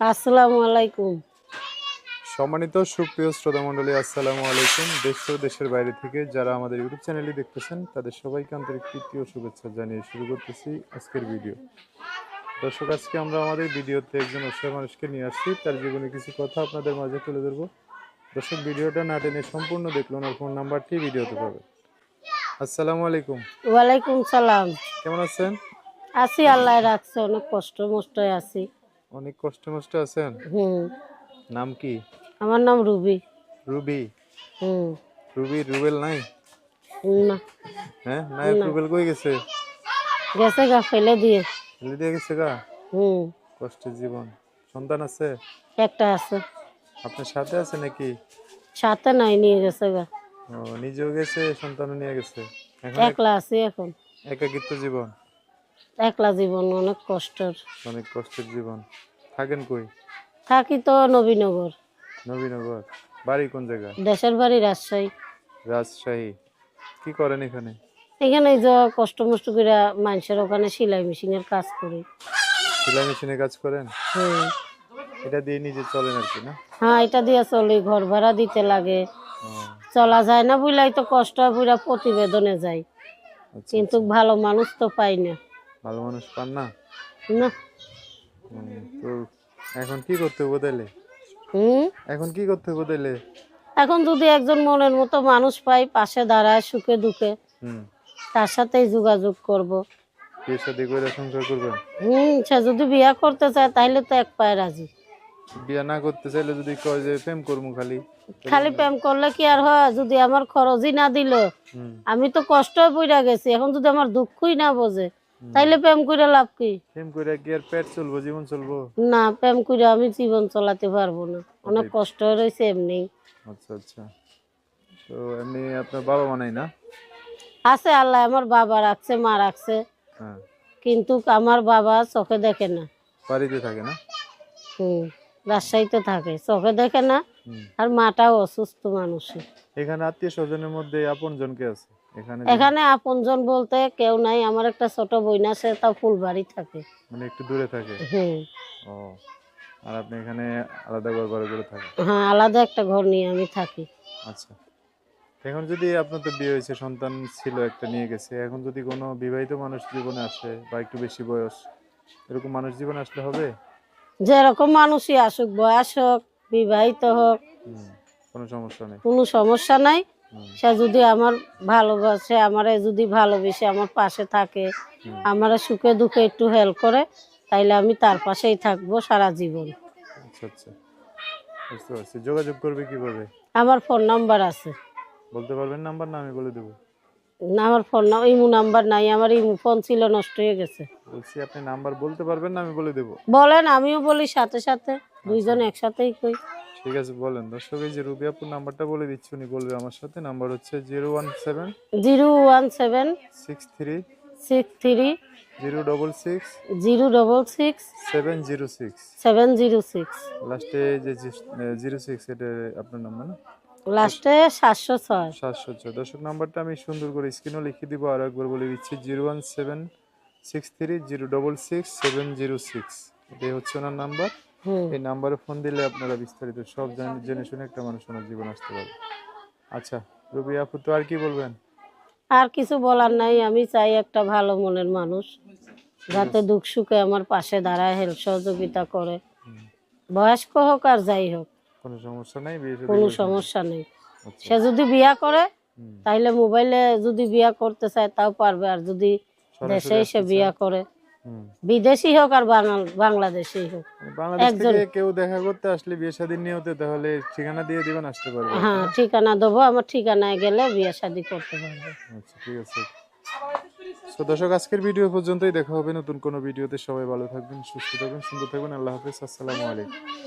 আসসালামু আলাইকুম। সম্মানিত সুপ্রিয় শ্রোতা মণ্ডলী আসসালামু আলাইকুম। দেশ ও দেশের বাইরে থেকে যারা আমাদের ইউটিউব চ্যানেলটি দেখতেছেন তাদের সবাইকে আন্তরিক প্রীতি ও শুভেচ্ছা জানিয়ে শুরু করতেছি আজকের ভিডিও। দর্শক আজকে আমরা আমাদের ভিডিওতে একজন অসহায় মানুষকে নিয়ে আসছি। তার জীবনে কিছু কথা আপনাদের মাঝে তুলে ধরবো। দর্শক ভিডিওটা না টেনে সম্পূর্ণ দেখল ওনার ফোন নাম্বারটি ভিডিওতে পাবে আসসালামু আলাইকুম। ওয়ালাইকুম সালাম। কেমন আছেন? আছি আল্লাহ রাখছে অনেক কষ্ট মষ্ট আছি। অনেক কষ্ট মষ্ট আছেন? হুম। নাম কি? আমার নাম রুবি। রুবি? হুম। রুবি রুবেল নাই? না। হ্যাঁ নায়ক রুবেল কই গেছে? গেছে গা ফেলে দিয়ে। ফেলে দিয়ে গেছে গা? হুম। কষ্টের জীবন। সন্তান আছে? একটা আছে। আপনার সাথে আছে নাকি? সাথে নাই নিয়ে গেছে গা। ও নিজেও গেছে সন্তানও নিয়ে গেছে। এখন একলা আছি এখন। একাকিত্ব জীবন। একলা জীবন অনেক কষ্টের। অনেক কষ্টের জীবন। থাকেন কই? থাকি তো নবীনগর। নবীনগর। বাড়ি কোন জায়গায়? দেশের বাড়ি রাজশাহী। রাজশাহী। কি করেন এখানে? এখানে এই যে কষ্ট মষ্ট করে মানুষের ওখানে সেলাই মেশিনের কাজ করি। সেলাই মেশিনে কাজ করেন? হুম। এটা দিয়ে নিজে চলেন আর কি না? হ্যাঁ এটা দিয়ে চলি ঘর ভাড়া দিতে লাগে। চলা যায় না বুঝলাই তো কষ্ট হয় প্রতিবেদনে যাই আচ্ছা কিন্তু ভালো মানুষ তো পাই না। ভালো মানুষ পান না? না। তো এখন কি করতে হবে তাইলে? এখন কি করতে হবে তাইলে? এখন যদি একজন মনের মতো মানুষ পাই পাশে দাঁড়ায় সুখে দুঃখে তার সাথেই যোগাযোগ করব। বিয়ে শাদি করে সংসার করবেন? হুম সে যদি বিয়া করতে চায় তাহলে তো এক পায়ে রাজি। বিয়া না করতে চাইলে যদি কয় যে প্রেম করব খালি খালি প্রেম করলে কি আর হয়? যদি আমার খরচই না দিল আমি তো কষ্ট পড়া গেছি। এখন যদি আমার দুঃখই না বোঝে তাইলে প্রেম করে লাভ কি? প্রেম করে কি আর পেট চলবো জীবন চলবো? না প্রেম করে আমি জীবন চালাতে পারব না। অনেক কষ্ট রয়েছে এমনি। আচ্ছা আচ্ছা। তো এমনি আপনার বাবা মানাই না? আছে আল্লাহ আমার বাবা রাখছে মা রাখছে। হ্যাঁ। কিন্তু আমার বাবা চোখে দেখে না। বাড়িতে থাকে না? হুম রাজশাহীতে থাকে চোখে দেখে না। আর মাটাও অসুস্থ মানুষ এখানে আত্মীয় স্বজনের মধ্যে আপন জনকে আছে? এখানে আপনজন বলতে কেউ নাই আমার একটা ছোট বোন আছে তাও ফুলবাড়ি থাকে। মানে একটু দূরে থাকে? হুম ও আর আপনি এখানে আলাদা ঘর ভাড়া করে থাকেন হ্যাঁ আলাদা একটা ঘর নিয়ে আমি থাকি। আচ্ছা। এখন যদি আপনার তো বিয়ে হয়েছে সন্তান ছিল একটা নিয়ে গেছে এখন যদি কোনো বিবাহিত মানুষ জীবনে আসে বা একটু বেশি বয়স এরকম মানুষ জীবনে আসলে হবে? যেরকম মানুষই আসুক বয়স হোক বিবাহিত হোক কোনো সমস্যা নেই। কোনো সমস্যা নাই। সে যদি আমার ভালোবাসে আমারে যদি ভালোবেসে আমার পাশে থাকে। আমার সুখে দুঃখে একটু হেল্প করে তাইলে আমি তার পাশেই থাকব সারা জীবন। আচ্ছা আচ্ছা। বুঝতে পারছি। যোগাযোগ করবে কীভাবে আমার ফোন নাম্বার আছে। বলতে পারবেন নাম্বার না আমি বলে দেবো? না আমার ফোন ইমু নাম্বার নাই আমার ইমু ফোন ছিল নষ্ট হয়ে গেছে। বলছি আপনি নাম্বার বলতে পারবেন না আমি বলে দেবো? বলেন আমিও বলি সাথে সাথে দুইজন একসাথেই কই। ঠিক আছে বলেন। দর্শক এই যে রুবি আপুর নাম্বারটা বলে দিচ্ছি উনি বলবে আমার সাথে। নাম্বার হচ্ছে zero one seven zero one seven six three six three zero double six zero double six seven zero six. Seven zero six. লাস্টে যে জিরো সিক্স এটা আপনার নাম্বার না? লাস্টে সাতশো ছয়। সাতশো ছয়। দর্শক নাম্বারটা আমি সুন্দর করে স্ক্রিনও লিখে দিব আর একবার বলে দিচ্ছি zero one seven six three zero double six seven zero six. এটাই হচ্ছে ওনার নাম্বার। এই নাম্বারে ফোন দিলে আপনারা বিস্তারিত সব জান- জেনে শুনে একটা মানুষ ওনার জীবন আসতে পারবে। আচ্ছা রবি আপু তো আর কি বলবেন? আর কিছু বলার নাই আমি চাই একটা ভালো মনের মানুষ যাতে দুঃখ সুখে আমার পাশে দাঁড়ায় হেল্প সহযোগিতা করে। বয়স্ক হোক আর যাই হোক কোনো সমস্যা নাই কোনো সমস্যা নেই। আচ্ছা। সে যদি বিয়া করে। তাইলে মোবাইলে যদি বিয়া করতে চায় তাও পারবে। আর যদি দেশে এসে বিয়া করে। বিদেশি হোক আর বাংলাদেশি হোক। মানে বাংলাদেশ থেকে কেউ দেখা করতে আসলে বিয়ে শাদী নিয়তে তাহলে ঠিকানা দিয়ে দিবেন আসতে পারবে। হ্যাঁ ঠিকানা দেবো আমার ঠিকানায় গেলে বিয়ে শাদী করতে পারবে। আচ্ছা ঠিক আছে। তো দর্শক আজকের ভিডিও পর্যন্তই। দেখা হবে নতুন কোনো ভিডিওতে। সবাই ভালো থাকবেন সুস্থ থাকবেন সুন্দর থাকবেন। আল্লাহ হাফিজ আসসালামু আলাইকুম।